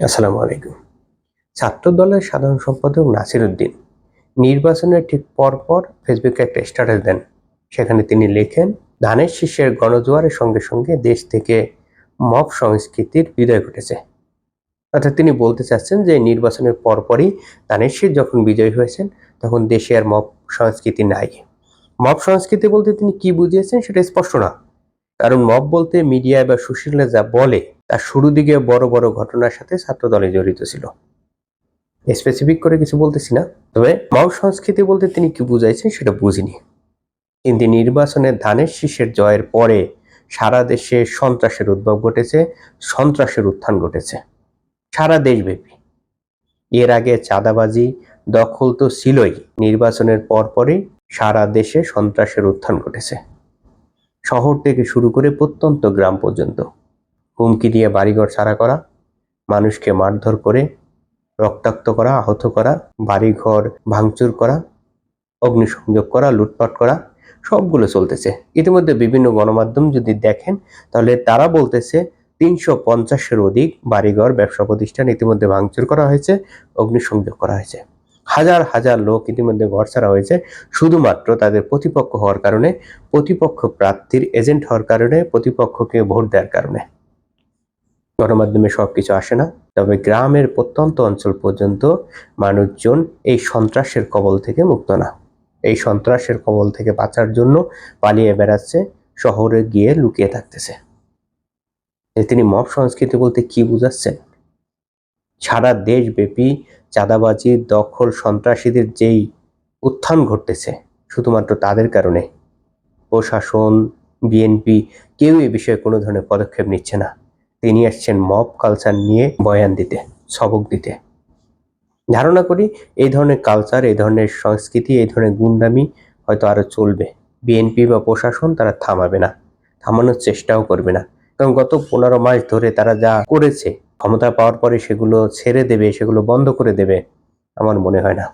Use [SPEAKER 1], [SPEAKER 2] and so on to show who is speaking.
[SPEAKER 1] আসসালামু আলাইকুম। ছাত্র দলের সাধারণ সম্পাদক নাসির উদ্দিন নির্বাচনের ঠিক পরপর ফেসবুকে একটা স্ট্যাটাস দেন। সেখানে তিনি লেখেন, ধানের শীষের গণজোয়ারের সঙ্গে সঙ্গে দেশ থেকে মব সংস্কৃতির বিদায় ঘটেছে। অর্থাৎ তিনি বলতে চাচ্ছেন যে নির্বাচনের পরপরই ধানের শীষ যখন বিজয়ী হয়েছেন, তখন দেশে আর মব সংস্কৃতি নাই। মব সংস্কৃতি বলতে তিনি কি বুঝিয়েছেন সেটা স্পষ্ট না। কারণ মব বলতে মিডিয়া বা সুশীলরা যা বলে তার শুরু দিকে বড় বড় ঘটনার সাথে ছাত্র দলে জড়িত ছিল। স্পেসিফিক করে কিছু বলতেছি না, তবে মব সংস্কৃতি বলতে তিনি কি বুঝাইছেন সেটা বুঝিনি। কিন্তু নির্বাচনে ধানের শীষের জয়ের পরে সারা দেশে সন্ত্রাসের উদ্ভব ঘটেছে, সন্ত্রাসের উত্থান ঘটেছে। সারা দেশব্যাপী। এর আগে চাঁদাবাজি দখল তো ছিলই, নির্বাচনের পরপরই সারা দেশে সন্ত্রাসের উত্থান ঘটেছে। শহর থেকে শুরু করে প্রত্যন্ত গ্রাম পর্যন্ত। হুমকি দিয়ে বাড়িঘর ছাড়া করা, মানুষকে মারধর করে, রক্তাক্ত করা, আহত করা, বাড়িঘর ভাঙচুর করা, অগ্নিসংযোগ করা, লুটপাট করা, সবগুলো চলতেছে। ইতিমধ্যে বিভিন্ন গণমাধ্যম যদি দেখেন, তাহলে তারা বলতেছে তিনশো পঞ্চাশের অধিক বাড়িঘর, ব্যবসা প্রতিষ্ঠান ইতিমধ্যে ভাঙচুর করা হয়েছে, অগ্নিসংযোগ করা হয়েছে। হাজার হাজার লোক ইতিমধ্যে ঘর ছাড়া হয়েছে, শুধুমাত্র তাদের প্রতিপক্ষ হওয়ার কারণে, প্রতিপক্ষ প্রার্থীর এজেন্ট হওয়ার কারণে, প্রতিপক্ষকে ভোট দেওয়ার কারণে। গণমাধ্যমে সবকিছু আসে না। তবে গ্রামের প্রত্যন্ত অঞ্চল পর্যন্ত মানুষজন এই সন্ত্রাসের কবল থেকে মুক্ত না। এই সন্ত্রাসের কবল থেকে বাঁচার জন্য পালিয়ে বেড়াচ্ছে, শহরে গিয়ে লুকিয়ে থাকতেছে। তিনি মব সংস্কৃতি বলতে কি বুঝাচ্ছেন? সারা দেশব্যাপী চাঁদাবাজি, দখল, সন্ত্রাসীদের যেই উত্থান ঘটতেছে, শুধুমাত্র তাদের কারণে। প্রশাসন, বিএনপি কেউ এই বিষয়ে কোনো ধরনের পদক্ষেপ নিচ্ছে না। তিনি আসছেন মব কালচার নিয়ে বয়ান দিতে, সবক দিতে। ধারণা করি এই ধরনের কালচার এই ধরনের সংস্কৃতি, এই ধরনের গুন্ডামি হয়তো আরও চলবে। বিএনপি বা প্রশাসন তারা থামাবে না, থামানোর চেষ্টাও করবে না। কারণ গত পনেরো মাস ধরে তারা যা করেছে, ক্ষমতা পাওয়ার পরে সেগুলো ছেড়ে দেবে, সেগুলো বন্ধ করে দেবে, আমার মনে হয় না।